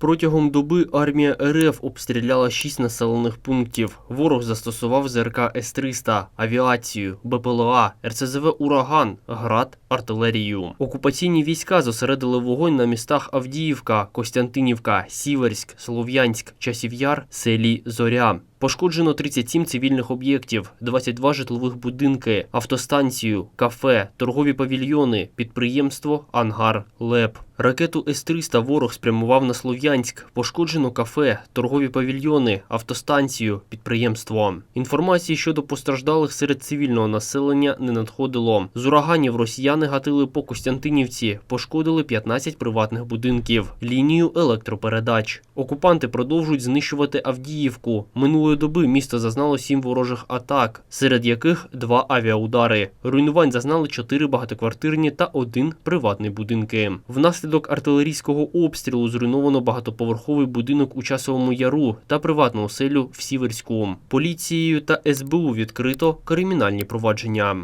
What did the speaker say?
Протягом доби армія РФ обстріляла шість населених пунктів. Ворог застосував ЗРК С-300, авіацію, БПЛА, РСЗВ «Ураган», ГРАД, артилерію. Окупаційні війська зосередили вогонь на містах Авдіївка, Костянтинівка, Сіверськ, Слов'янськ, Часів'яр, селі Зоря. Пошкоджено 37 цивільних об'єктів, 22 житлових будинки, автостанцію, кафе, торгові павільйони, підприємство, ангар, ЛЕП. Ракету С-300 ворог спрямував на Слов'янськ. Пошкоджено кафе, торгові павільйони, автостанцію, підприємство. Інформації щодо постраждалих серед цивільного населення не надходило. З ураганів росіяни гатили по Костянтинівці, пошкодили 15 приватних будинків, лінію електропередач. Окупанти продовжують знищувати Авдіївку. Минулої доби місто зазнало сім ворожих атак, серед яких два авіаудари. Руйнувань зазнали чотири багатоквартирні та один приватний будинки. Внаслідок артилерійського обстрілу зруйновано багатоповерховий будинок у часовому яру та приватну оселю в Сіверську. Поліцією та СБУ відкрито кримінальні провадження.